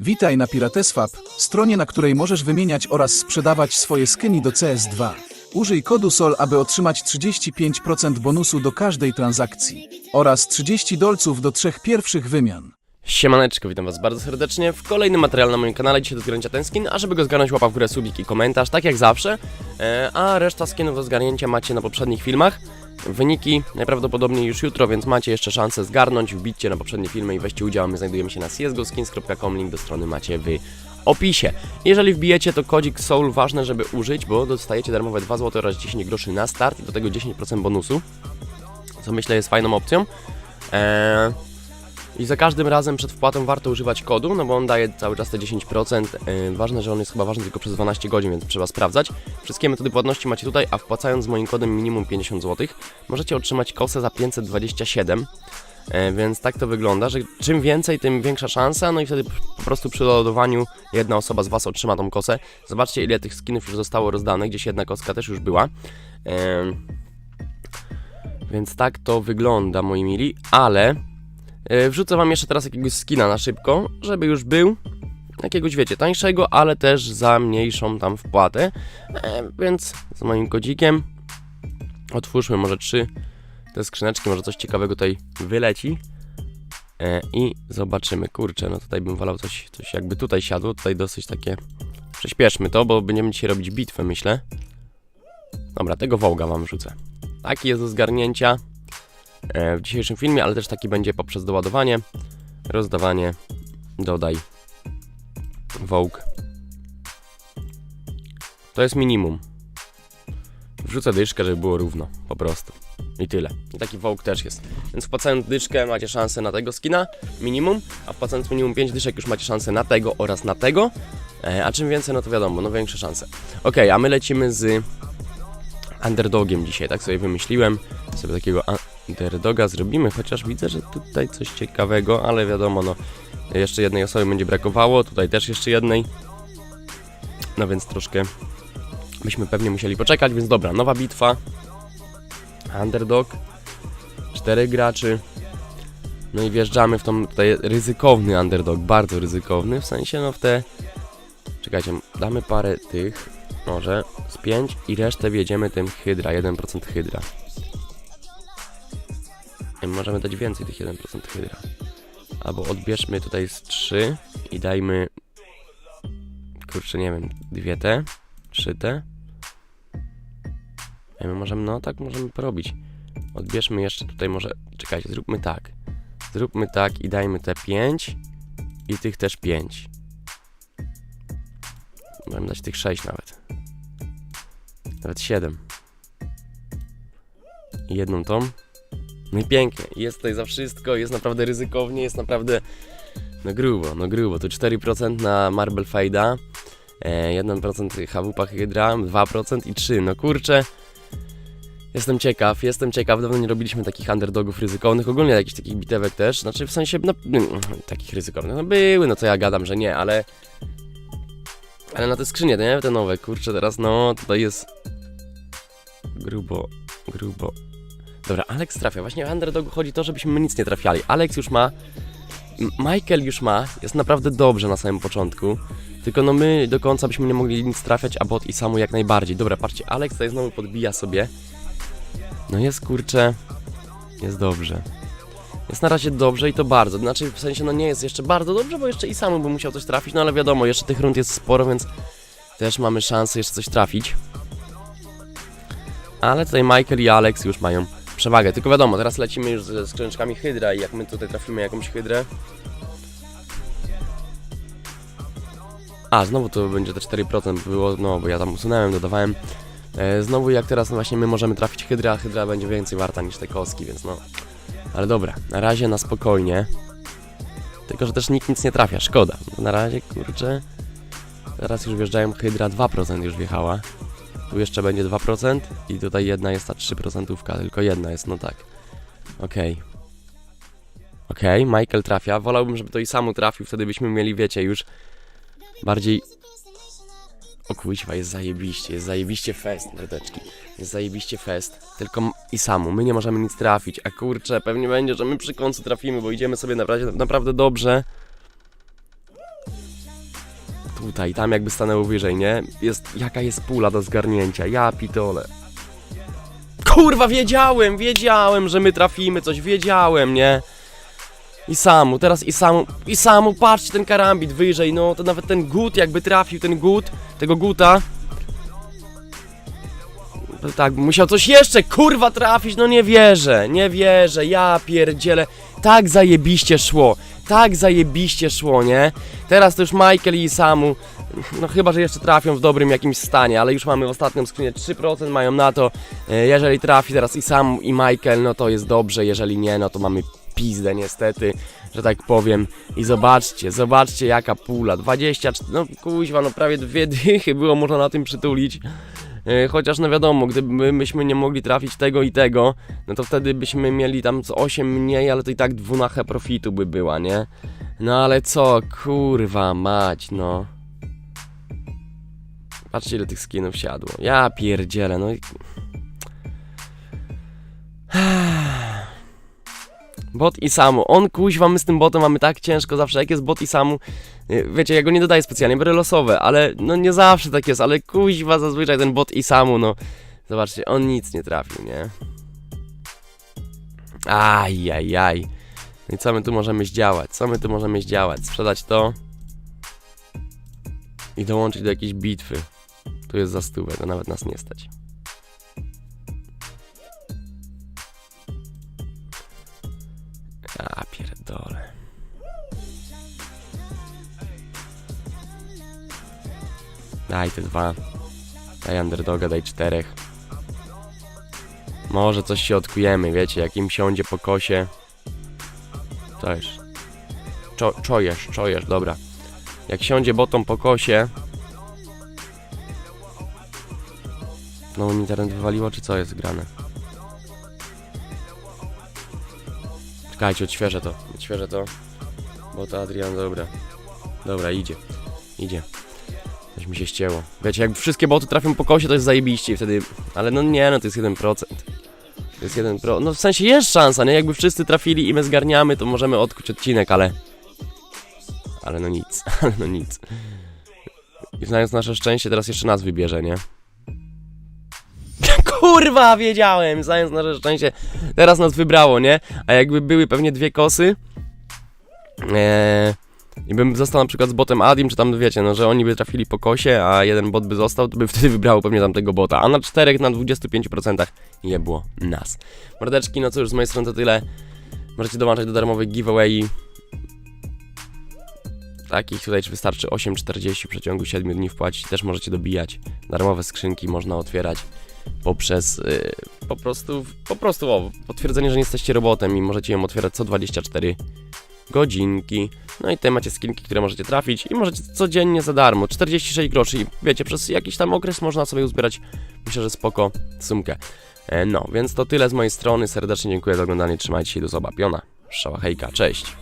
Witaj na Pirateswap, stronie na której możesz wymieniać oraz sprzedawać swoje skiny do CS2. Użyj kodu SOL, aby otrzymać 35% bonusu do każdej transakcji oraz 30 dolców do trzech pierwszych wymian. Siemaneczko, witam was bardzo serdecznie w kolejnym materiale na moim kanale, dzisiaj do zgarnięcia ten skin, a żeby go zgarnąć łapa w górę, subik i komentarz, tak jak zawsze, e, a reszta skinów do zgarnięcia macie na poprzednich filmach. Wyniki najprawdopodobniej już jutro, więc macie jeszcze szansę zgarnąć, wbijcie na poprzednie filmy i weźcie udział, my znajdujemy się na csgoskins.com, link do strony macie w opisie. Jeżeli wbijecie, to kodzik SOUL ważne, żeby użyć, bo dostajecie darmowe 2 zł oraz 10 groszy na start i do tego 10% bonusu, co myślę jest fajną opcją. Eee, i za każdym razem przed wpłatą warto używać kodu, no bo on daje cały czas te 10%. Yy, ważne, że on jest chyba ważny tylko przez 12 godzin, więc trzeba sprawdzać. Wszystkie metody płatności macie tutaj, a wpłacając z moim kodem minimum 50 zł, możecie otrzymać kosę za 527. Yy, więc tak to wygląda, że czym więcej, tym większa szansa, no i wtedy po prostu przy doładowaniu jedna osoba z Was otrzyma tą kosę. Zobaczcie ile tych skinów już zostało rozdane, gdzieś jedna kostka też już była. Yy, więc tak to wygląda, moi mili, ale Wrzucę wam jeszcze teraz jakiegoś skina na szybko, żeby już był. Jakiegoś wiecie, tańszego, ale też za mniejszą tam wpłatę. E, więc z moim kodzikiem otwórzmy może trzy te skrzyneczki, może coś ciekawego tutaj wyleci. E, I zobaczymy. Kurczę, no tutaj bym wolał coś, coś jakby tutaj siadło. Tutaj dosyć takie... Przyspieszmy to, bo będziemy dzisiaj robić bitwę, myślę. Dobra, tego wołga wam wrzucę. Taki jest do zgarnięcia e, w dzisiejszym filmie, ale też taki będzie poprzez doładowanie, rozdawanie, dodaj, Vogue. To jest minimum. Wrzucę dyszkę, żeby było równo, po prostu. I tyle. I taki Vogue też jest. Więc wpłacając dyszkę macie szansę na tego skina, minimum, a wpłacając minimum 5 dyszek już macie szansę na tego oraz na tego. E, a czym więcej, no to wiadomo, no większe szanse. Ok, a my lecimy z underdogiem dzisiaj, tak sobie wymyśliłem. Sobie takiego underdoga zrobimy, chociaż widzę, że tutaj coś ciekawego, ale wiadomo, no jeszcze jednej osoby będzie brakowało, tutaj też jeszcze jednej. No więc troszkę byśmy pewnie musieli poczekać, więc dobra, nowa bitwa. Underdog. Czterech graczy. No i wjeżdżamy w tą tutaj ryzykowny underdog, bardzo ryzykowny, w sensie no w te... Czekajcie, damy parę tych, może z 5 i resztę wjedziemy tym hydra, 1% hydra. Możemy dać więcej tych 1% hydra. Albo odbierzmy tutaj z 3 i dajmy kurczę, nie wiem, dwie te, trzy te. I my możemy, no tak możemy porobić. Odbierzmy jeszcze tutaj może, czekajcie, zróbmy tak. Zróbmy tak i dajmy te 5 i tych też 5. Możemy dać tych 6 nawet. Nawet 7. I jedną tą. No i pięknie. Jest tutaj za wszystko, jest naprawdę ryzykownie, jest naprawdę no grubo, no grubo. Tu 4% na Marble Fade'a, e, 1% HWP Hydra, 2% i 3. No kurczę. Jestem ciekaw, jestem ciekaw, dawno nie robiliśmy takich underdogów ryzykownych, ogólnie jakichś takich bitewek też, znaczy w sensie, no, mm, takich ryzykownych, no były, no co ja gadam, że nie, ale ale na te skrzynie, nie? Te nowe, kurczę, teraz no, tutaj jest grubo, grubo. Dobra, Alex trafia. Właśnie w Underdogu chodzi to, żebyśmy my nic nie trafiali. Alex już ma, Michael już ma, jest naprawdę dobrze na samym początku. Tylko no my do końca byśmy nie mogli nic trafiać, a bot i samu jak najbardziej. Dobra, patrzcie, Alex tutaj znowu podbija sobie. No jest kurczę, jest dobrze. Jest na razie dobrze i to bardzo. Znaczy w sensie no nie jest jeszcze bardzo dobrze, bo jeszcze i samu by musiał coś trafić, no ale wiadomo, jeszcze tych rund jest sporo, więc też mamy szansę jeszcze coś trafić. Ale tutaj Michael i Alex już mają przewagę. Tylko wiadomo, teraz lecimy już ze skrzyneczkami Hydra i jak my tutaj trafimy jakąś Hydrę. A, znowu to będzie te 4% było, no bo ja tam usunąłem, dodawałem. E, znowu jak teraz no właśnie my możemy trafić Hydrę, a Hydra będzie więcej warta niż te kostki, więc no. Ale dobra, na razie na spokojnie. Tylko, że też nikt nic nie trafia, szkoda. Na razie, kurczę. Teraz już wjeżdżają Hydra 2% już wjechała. Tu jeszcze będzie 2% i tutaj jedna jest ta 3%, tylko jedna jest, no tak. Okej. Okej, Michael trafia. Wolałbym, żeby to i samu trafił, wtedy byśmy mieli, wiecie, już bardziej... O kuźwa, jest zajebiście, jest zajebiście fest, mordeczki. Jest zajebiście fest, tylko i samu, my nie możemy nic trafić, a kurczę, pewnie będzie, że my przy końcu trafimy, bo idziemy sobie naprawdę, naprawdę dobrze. Tutaj, tam jakby stanęło wyżej, nie? Jest, jaka jest pula do zgarnięcia, ja pitole. Kurwa, wiedziałem, wiedziałem, że my trafimy coś, wiedziałem, nie? I samu, teraz i samu, i samu, patrzcie ten karambit wyżej, no to nawet ten gut jakby trafił, ten gut, tego guta. Tak, musiał coś jeszcze, kurwa, trafić, no nie wierzę, nie wierzę, ja pierdzielę. Tak zajebiście szło, tak zajebiście szło, nie? Teraz to już Michael i Samu, no chyba, że jeszcze trafią w dobrym jakimś stanie, ale już mamy ostatnią skrzynię, 3% mają na to. E, Jeżeli trafi teraz i Samu i Michael, no to jest dobrze, jeżeli nie, no to mamy pizdę niestety, że tak powiem. I zobaczcie, zobaczcie jaka pula, 20, no kuźwa, no prawie dwie dychy było można na tym przytulić. E, Chociaż no wiadomo, gdyby my- myśmy nie mogli trafić tego i tego, no to wtedy byśmy mieli tam z 8 mniej, ale to i tak dwunachę profitu by była, nie? No ale co, kurwa mać, no. Patrzcie ile tych skinów siadło. Ja pierdzielę, no i... Bot i Samu. On kuźwa, my z tym botem mamy tak ciężko zawsze, jak jest bot i Samu. y, Wiecie, ja go nie dodaję specjalnie, biorę losowe, ale no nie zawsze tak jest, ale kuźwa zazwyczaj ten bot i Samu, no. Zobaczcie, on nic nie trafił, nie? Aj, aj, aj. No i co my tu możemy zdziałać? Co my tu możemy zdziałać? Sprzedać to i dołączyć do jakiejś bitwy. Tu jest za stówę, to nawet nas nie stać. A pierdole. Daj te dwa. Daj underdoga, daj czterech. Może coś się odkujemy, wiecie, jak im siądzie po kosie. Coś. Czo, czojesz, czojesz, dobra. Jak siądzie botą po kosie. No mi internet wywaliło, czy co jest grane? Czekajcie, odświeżę to, odświeżę to. Bo to Adrian, dobra. Dobra, idzie. Idzie. Coś mi się ścięło. Wiecie, jak wszystkie boty trafią po kosie, to jest zajebiście wtedy... Ale no nie, no to jest 1%. To jest 1%. No w sensie jest szansa, nie? Jakby wszyscy trafili i my zgarniamy, to możemy odkuć odcinek, ale... Ale no nic, ale no nic. I znając nasze szczęście, teraz jeszcze nas wybierze, nie? Kurwa, wiedziałem, znając nasze szczęście, teraz nas wybrało, nie? A jakby były pewnie dwie kosy, eee, i bym został na przykład z botem Adim, czy tam wiecie, no że oni by trafili po kosie, a jeden bot by został, to by wtedy wybrało pewnie tamtego bota. A na 4, na 25% jebło nas. Mordeczki, no cóż, z mojej strony to tyle. Możecie dołączać do darmowych giveaway. Takich tutaj wystarczy 8,40 w przeciągu 7 dni wpłacić. Też możecie dobijać. Darmowe skrzynki można otwierać poprzez y, po prostu, po prostu o, potwierdzenie, że nie jesteście robotem i możecie ją otwierać co 24 godzinki. No i tutaj macie skinki, które możecie trafić i możecie codziennie za darmo, 46 groszy i wiecie, przez jakiś tam okres można sobie uzbierać, myślę, że spoko sumkę. E, no, więc to tyle z mojej strony, serdecznie dziękuję za oglądanie, trzymajcie się, do zobaczenia. Szała hejka, cześć!